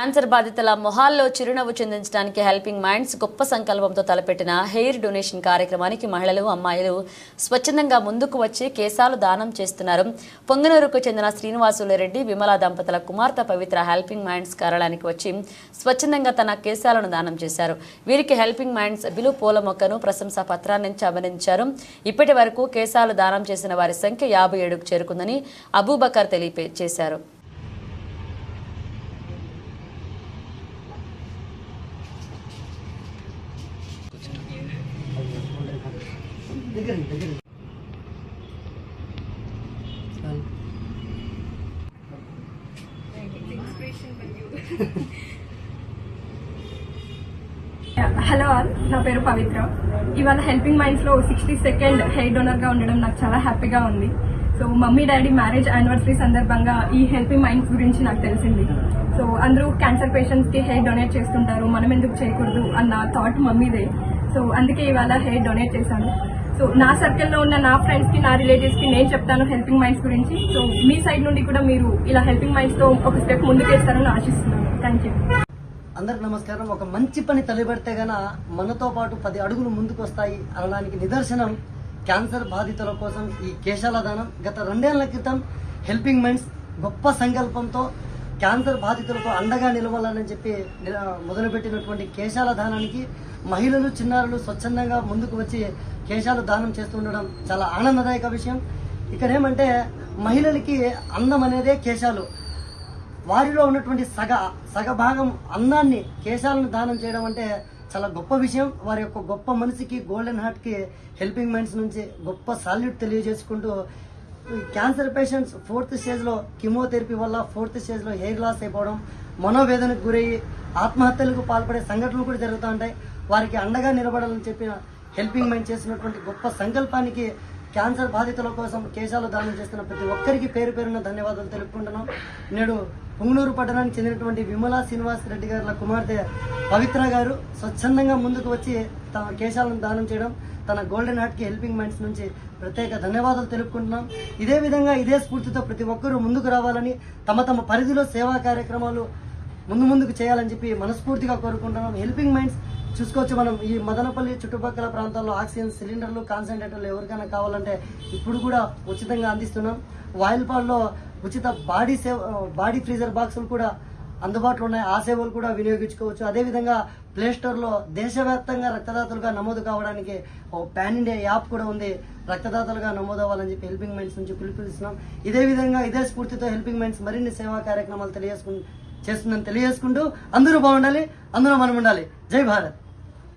Cancer బాధితుల మొహాల్లో చిరునవ్వు చెందించడానికి helping minds గొప్ప సంకల్పంతో తలపెట్టిన హెయిర్ డొనేషన్ కార్యక్రమానికి మహిళలు అమ్మాయిలు స్వచ్ఛందంగా ముందుకు వచ్చి కేశాలు దానం చేస్తున్నారు. పొంగనూరుకు చెందిన శ్రీనివాసులు రెడ్డి విమల దంపతుల కుమార్తె పవిత్ర హెల్పింగ్ మైండ్స్ కార్యాలయానికి వచ్చి స్వచ్ఛందంగా తన కేశాలను దానం చేశారు. వీరికి హెల్పింగ్ మైండ్స్ బిలు పూల మొక్కను ప్రశంసా పత్రాన్ని అభినందించారు ఇప్పటి వరకు కేశాలు దానం చేసిన వారి సంఖ్య యాభై ఏడుకు చేరుకుందని అబూబకర్ హలో ఆల్ నా పేరు పవిత్ర. ఇవాళ హెల్పింగ్ మైండ్స్లో సిక్స్టీ సెకండ్ హెయిర్ డోనర్గా ఉండడం నాకు చాలా హ్యాపీగా ఉంది. So mummy daddy marriage anniversary సందర్భంగా ఈ హెల్పింగ్ మైండ్స్ గురించి నాకు తెలిసింది. సో అందరూ క్యాన్సర్ పేషెంట్స్కి హెయిర్ డొనేట్ చేస్తుంటారు మనం ఎందుకు చేయకూడదు అన్న థాట్ మమ్మీదే. సో అందుకే ఇవాళ హెయిర్ డొనేట్ చేశాను. సో నా సర్కిల్లో ఉన్న నా ఫ్రెండ్స్కి నా రిలేటివ్స్కి నేను చెప్తాను హెల్పింగ్ మైండ్స్ గురించి. సో మీ సైడ్ నుండి కూడా మీరు ఇలా హెల్పింగ్ మైండ్స్తో ఒక స్టెప్ ముందుకేస్తారని ఆశిస్తున్నాను. థ్యాంక్ యూ అందరికి నమస్కారం. ఒక మంచి పని తలబెడితే గన మనతో పాటు పది అడుగులు ముందుకు వస్తాయి అనడానికి నిదర్శనం క్యాన్సర్ బాధితుల కోసం ఈ కేశాల దానం. గత రెండేళ్ళ క్రితం హెల్పింగ్ మైండ్స్ గొప్ప సంకల్పంతో క్యాన్సర్ బాధితులకు అండగా నిలవాలని చెప్పి మొదలుపెట్టినటువంటి కేశాల దానానికి మహిళలు చిన్నారులు స్వచ్ఛందంగా ముందుకు వచ్చి కేశాలు దానం చేస్తుండడం చాలా ఆనందదాయక విషయం. ఇక్కడ ఏమంటే మహిళలకి అందం అనేదే కేశాలు. వారిలో ఉన్నటువంటి సగ సగ భాగం అందాన్ని కేశాలను దానం చేయడం అంటే చాలా గొప్ప విషయం. వారి యొక్క గొప్ప మనసుకి గోల్డెన్ హార్ట్కి హెల్పింగ్ మైండ్స్ నుంచి గొప్ప సాల్యూట్ తెలియజేసుకుంటూ క్యాన్సర్ పేషెంట్స్ ఫోర్త్ స్టేజ్లో కిమోథెరపీ వల్ల ఫోర్త్ స్టేజ్లో హెయిర్ లాస్ అయిపోవడం మనోవేదనకు గురయ్యి ఆత్మహత్యలకు పాల్పడే సంఘటనలు కూడా జరుగుతూ ఉంటాయి. వారికి అండగా నిలబడాలని చెప్పిన హెల్పింగ్ మైండ్ చేసినటువంటి గొప్ప సంకల్పానికి క్యాన్సర్ బాధితుల కోసం కేశాలు దానం చేస్తున్న ప్రతి ఒక్కరికి పేరు పేరున ధన్యవాదాలు తెలుపుకుంటున్నాం. నేడు పుంగనూరు పట్టణానికి చెందినటువంటి విమలా శ్రీనివాస్ రెడ్డి గారి కుమార్తె పవిత్ర గారు స్వచ్ఛందంగా ముందుకు వచ్చి తమ కేశాలను దానం చేయడం తన గోల్డెన్ హార్ట్కి హెల్పింగ్ మైండ్స్ నుంచి ప్రత్యేక ధన్యవాదాలు తెలుపుకుంటున్నాం. ఇదే విధంగా ఇదే స్ఫూర్తితో ప్రతి ఒక్కరూ ముందుకు రావాలని తమ తమ పరిధిలో సేవా కార్యక్రమాలు ముందు ముందుకు చేయాలని చెప్పి మనస్ఫూర్తిగా కోరుకుంటున్నాం. హెల్పింగ్ మైండ్స్ చూసుకోవచ్చు మనం. ఈ మదనపల్లి చుట్టుపక్కల ప్రాంతాల్లో ఆక్సిజన్ సిలిండర్లు కాన్సన్ట్రేటర్లు ఎవరికైనా కావాలంటే ఇప్పుడు కూడా ఉచితంగా అందిస్తున్నాం. వాయిల్పాడ్లో ఉచిత బాడీ సేవ బాడీ ఫ్రీజర్ బాక్సులు కూడా అందుబాటులో ఉన్నాయి. ఆ సేవలు కూడా వినియోగించుకోవచ్చు. అదేవిధంగా ప్లేస్టోర్లో దేశవ్యాప్తంగా రక్తదాతలుగా నమోదు కావడానికి ఓ పాన్ ఇండియా యాప్ కూడా ఉంది. రక్తదాతలుగా నమోదు అవ్వాలని చెప్పి హెల్పింగ్ మైండ్స్ నుంచి పిలుపునిస్తున్నాం. ఇదే విధంగా ఇదే స్ఫూర్తితో హెల్పింగ్ మైండ్స్ మరిన్ని సేవా కార్యక్రమాలు తెలియజేసుకు చేస్తుందని తెలియజేసుకుంటూ అందరూ బాగుండాలి అందరూ మనం ఉండాలి. జై భారత్.